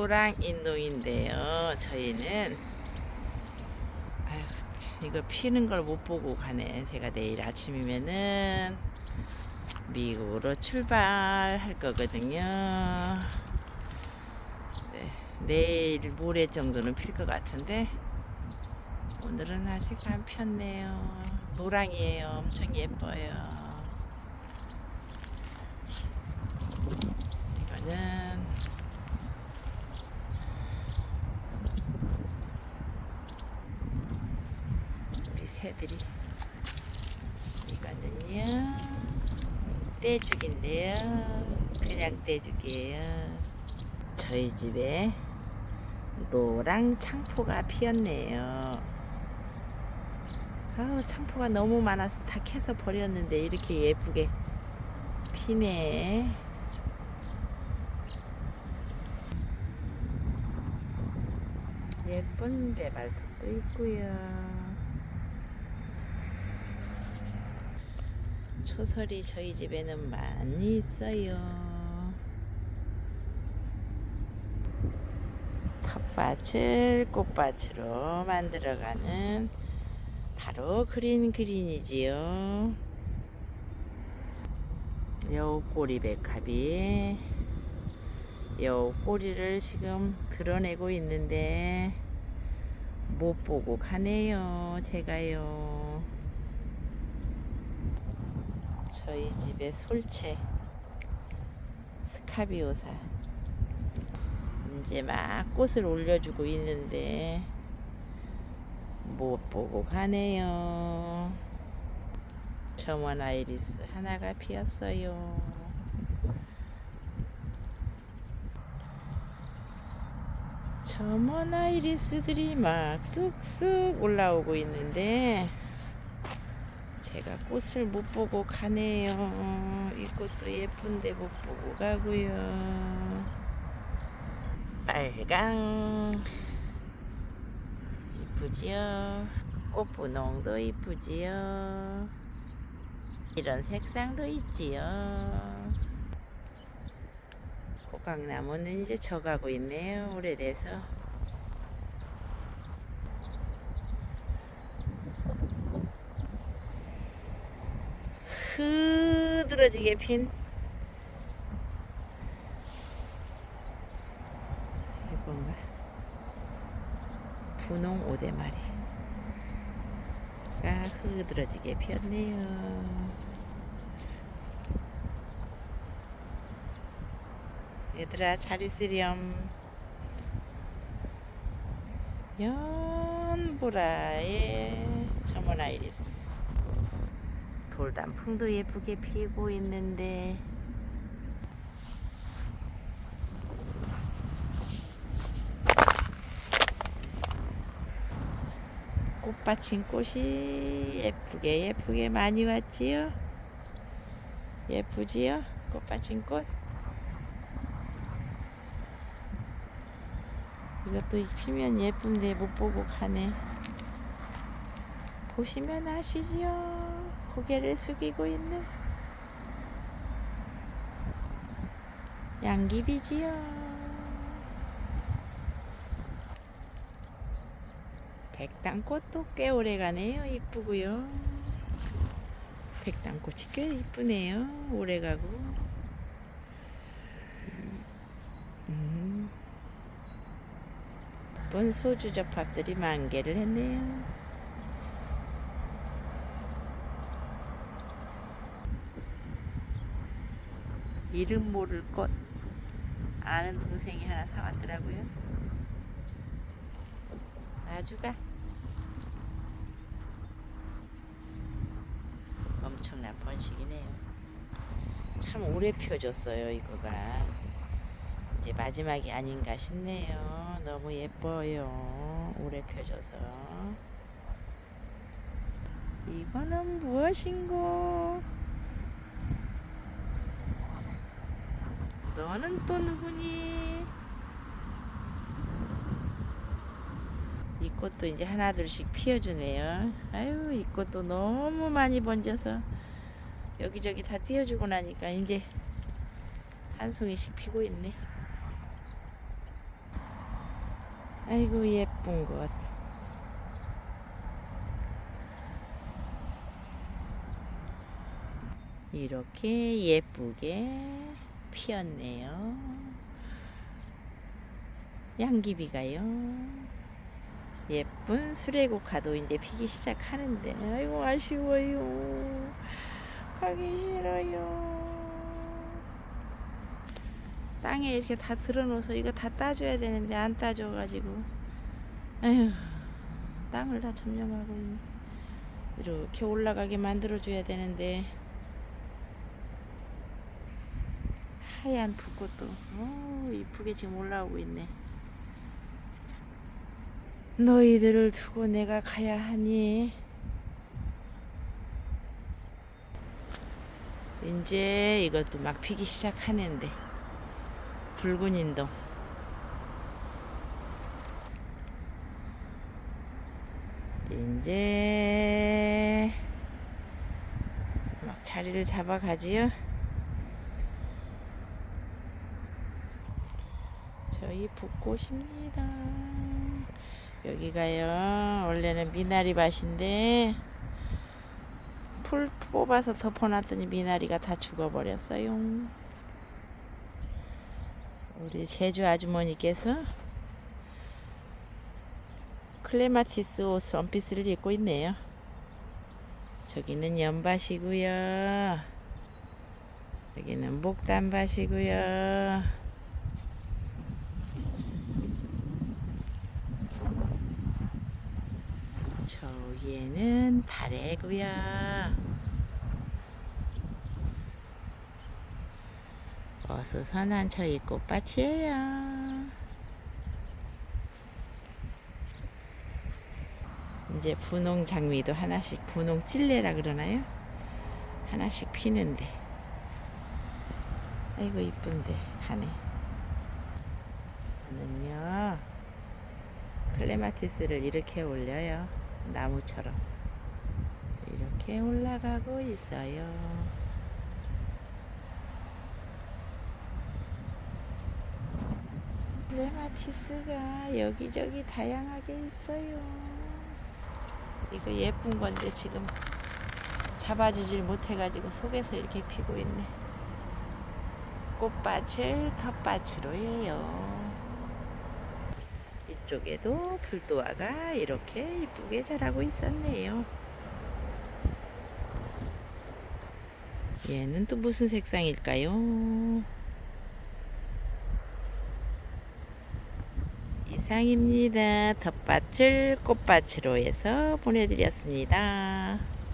노랑 인도인데요. 저희는 이거 피는 걸 못 보고 가네. 제가 내일 아침이면은 미국으로 출발할 거거든요. 네, 내일 모레 정도는 필 것 같은데 오늘은 아직 안 폈네요. 노랑이에요. 엄청 예뻐요. 이거는 우리 새들이. 이거는요. 떼죽인데요. 그냥 떼죽이에요. 저희 집에 노랑 창포가 피었네요. 아우 창포가 너무 많아서 다 캐서 버렸는데 이렇게 예쁘게 피네. 예쁜 배발톱도 있고요. 초설이 저희 집에는 많이 있어요. 텃밭을 꽃밭으로 만들어가는 바로 그린 그린이지요. 여우 꼬리 백합이 여우 꼬리를 지금 드러내고 있는데 못 보고 가네요. 제가요. 저희 집에 솔채 스카비오사 이제 막 꽃을 올려주고 있는데 못 보고 가네요. 점원 아이리스 하나가 피었어요. 점원 아이리스들이 막 쑥쑥 올라오고 있는데 제가 꽃을 못 보고 가네요. 이 꽃도 예쁜데 못 보고 가고요. 빨강 이쁘지요. 꽃분홍도 이쁘지요. 이런 색상도 있지요. 고강나무는 이제 져가고 있네요. 오래돼서. 흐드러지게 핀 이건가? 분홍 오대마리가 흐드러지게 피었네요. 얘들아 잘 있으렴. 연보라의 점원 아이리스. 돌단풍도 예쁘게 피고 있는데. 꽃받친 꽃이 예쁘게 예쁘게 많이 왔지요? 예쁘지요? 꽃받친 꽃? 이것도 피면 예쁜데 못 보고 가네. 보시면 아시지요 고개를 숙이고 있는 양귀비지요. 백당꽃도 꽤 오래 가네요. 이쁘고요. 백당꽃이 꽤 이쁘네요. 오래 가고. 음. 이쁜 소주 접합들이 만개를 했네요. 이름 모를 꽃 아는 동생이 하나 사왔더라고요. 아주가 엄청난 번식이네요. 참 오래 펴줬어요 이거가 이제 마지막이 아닌가 싶네요. 너무 예뻐요. 오래 펴줘서 이거는 무엇인고? 너는 또 누구니? 이 꽃도 이제 하나둘씩 피어주네요. 아유, 이 꽃도 너무 많이 번져서 여기저기 다 띄워주고 나니까 이제 한 송이씩 피고 있네. 아이고 예쁜 것. 이렇게 예쁘게 피었네요. 양귀비가요. 예쁜 수레국화도 이제 피기 시작하는데 아이고 아쉬워요. 가기 싫어요. 땅에 이렇게 다 들어놓아서 이거 다 따줘야 되는데 안 따줘가지고 아휴 땅을 다 점령하고. 이렇게 올라가게 만들어줘야 되는데 하얀 붓꽃도 어, 이쁘게 지금 올라오고 있네. 너희들을 두고 내가 가야 하니 이제 이것도 막 피기 시작하는데 붉은 인도 이제 막 자리를 잡아가지요. 저희 붓꽃입니다. 여기가요. 원래는 미나리 밭인데 풀 뽑아서 덮어놨더니 미나리가 다 죽어버렸어요. 우리 제주 아주머니께서 클레마티스 옷 원피스를 입고 있네요. 저기는 연밭이고요. 여기는 목단밭이고요. 저기에는 다래고요. 어수선한 저희 꽃밭이에요. 이제 분홍 장미도 하나씩 분홍 찔레라 그러나요? 하나씩 피는데. 아이고 이쁜데 가네. 저는요 클레마티스를 이렇게 올려요. 나무처럼 이렇게 올라가고 있어요. 클레마티스가 여기저기 다양하게 있어요. 이거 예쁜 건데 지금 잡아주질 못해가지고 속에서 이렇게 피고 있네. 꽃밭을 텃밭으로 해요. 이쪽에도 불도화가 이렇게 이쁘게 자라고 있었네요. 얘는 또 무슨 색상일까요? 이상입니다. 텃밭을 꽃밭으로 해서 보내드렸습니다.